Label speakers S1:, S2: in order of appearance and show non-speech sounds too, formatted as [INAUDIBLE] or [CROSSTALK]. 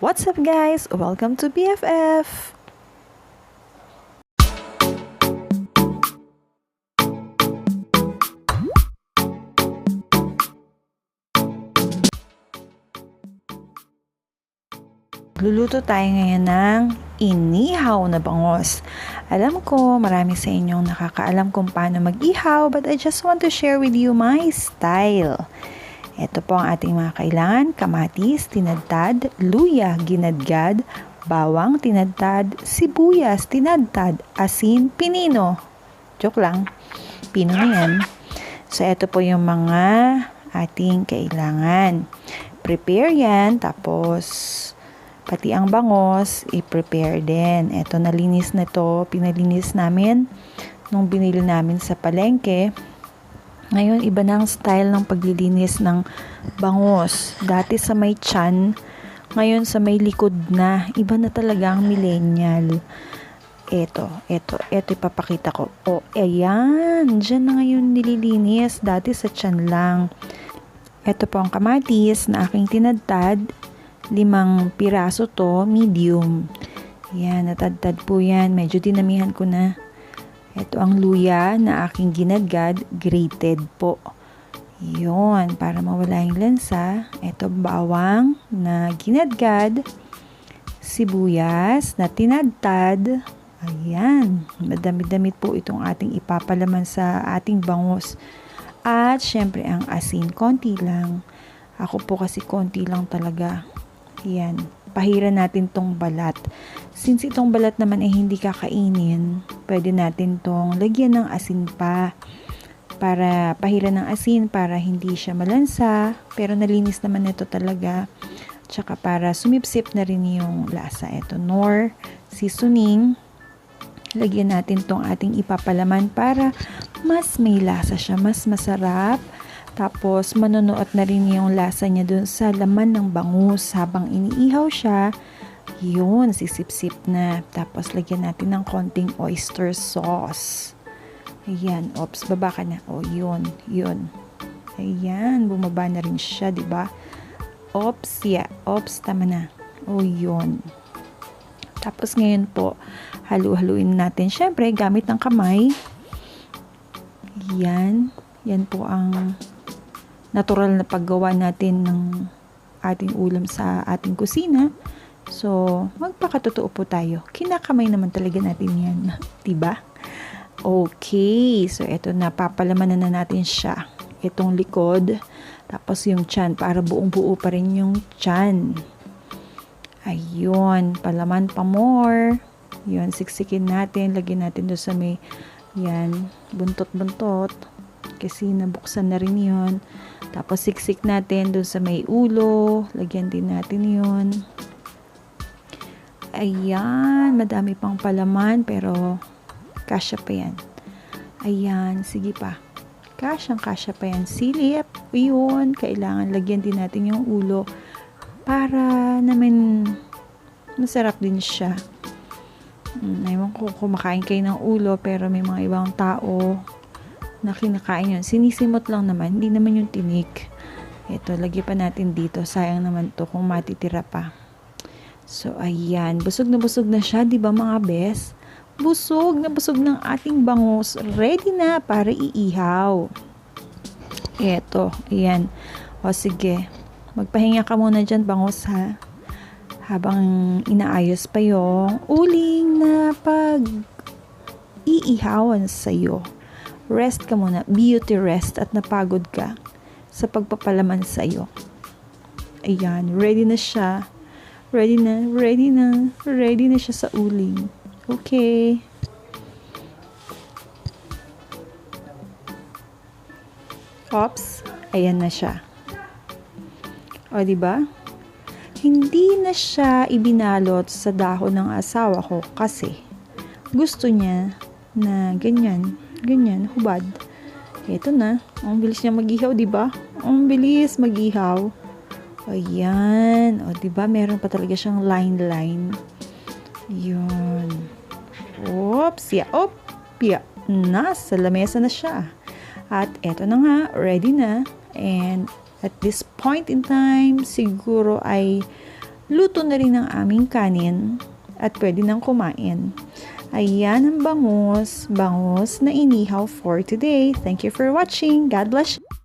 S1: What's up guys? Welcome to BFF! Luluto tayo ngayon ng inihaw na bangos. Alam ko, marami sa inyong nakakaalam kung paano mag-ihaw but I just want to share with you my style. Ito po ang ating mga kailangan, kamatis, tinadtad, luya, ginadgad, bawang, tinadtad, sibuyas, tinadtad, asin, pinino. Joke lang, pino na yan. So, ito po yung mga ating kailangan. Prepare yan, tapos pati ang bangos, i-prepare din. Ito, nalinis na to. Pinalinis namin nung binili namin sa palengke. Ngayon, iba na ang style ng paglilinis ng bangos. Dati sa may chan, ngayon sa may likod na. Iba na talaga ang millennial. Eto, eto, eto ipapakita ko. O, ayan, dyan na ngayon nililinis. Dati sa chan lang. Ito po ang kamatis na aking tinadtad limang piraso to, medium. Yan, natadtad po yan. Medyo dinamihan ko na. Ito ang luya na aking ginagad, grated po. Yun, para mawala yung lansa. Ito bawang na ginadgad. Sibuyas na tinadtad. Ayan, madami-damit po itong ating ipapalaman sa ating bangus. At syempre ang asin, konti lang. Ako po kasi konti lang talaga. Yan. Pahira natin tong balat. Since itong balat naman ay hindi kakainin, pwede natin tong lagyan ng asin pa. Para pahira ng asin, para hindi siya malansa. Pero nalinis naman ito talaga. Tsaka para sumipsip na rin yung lasa. Ito, nor seasoning. Lagyan natin tong ating ipapalaman para mas may lasa siya, mas masarap tapos, manunuot na rin yung lasa niya dun sa laman ng bangus habang iniihaw siya. Yun, sisip-sip na. Tapos, lagyan natin ng konting oyster sauce. Ayan, ops, baba ka na. O, yun, yun. Ayan, bumaba na rin siya, ba? Ops, yeah, ops, tama na. O, yun. Tapos, ngayon po, halu-haluin natin. Siyempre, gamit ng kamay. Yan. Yan po ang natural na paggawa natin ng ating ulam sa ating kusina. So, magpakatotoo po tayo. Kinakamay naman talaga natin yan. [LAUGHS] diba? Okay. So, eto na. Papalamanan na natin siya. Itong likod. Tapos yung chan. Para buong buo pa rin yung chan. Ayun. Palaman pa more. Yun. Siksikin natin. Lagyan natin doon sa may yan. Buntot-buntot. Kasi nabuksan na rin yun. Tapos siksik natin dun sa may ulo. Lagyan din natin yun. Ayan, madami pang palaman pero kasya pa yan. Ayan, sige pa. Kasyang kasya pa yan. Silip, yun, kailangan lagyan din natin yung ulo para naman masarap din siya. Hmm, ewan ko kumakain kayo ng ulo pero may mga ibang tao na kinakain yun. Sinisimot lang naman, hindi naman yung tinik. Ito, lagyan pa natin dito. Sayang naman to kung matitira pa. So, ayan. Busog na busog na siya, di ba mga bes? Busog na busog ng ating bangus. Ready na para iihaw. Ito, ayan. O sige, magpahinga ka muna dyan, bangus ha. Habang inaayos pa yung uling na pag iihawan sa'yo rest ka muna, beauty rest at napagod ka sa pagpapalaman sa iyo. Ayan, ready na siya. Ready na, ready na, ready na siya sa uling. Okay. Ops, ayan na siya. O, di ba? Hindi na siya ibinalot sa dahon ng asawa ko kasi gusto niya na ganyan Ganyan, hubad. Ito na. Ang bilis niya mag-ihaw, di ba? Ang bilis mag-ihaw. Ayan. O, di ba? Meron pa talaga siyang line-line. Yun. Oops. Yeah. Op. Yeah. Nasa lamesa na siya. At eto na nga. Ready na. And at this point in time, siguro ay luto na rin ang aming kanin at pwede nang kumain. Ayan ang bangus, bangus na inihaw for today. Thank you for watching. God bless you.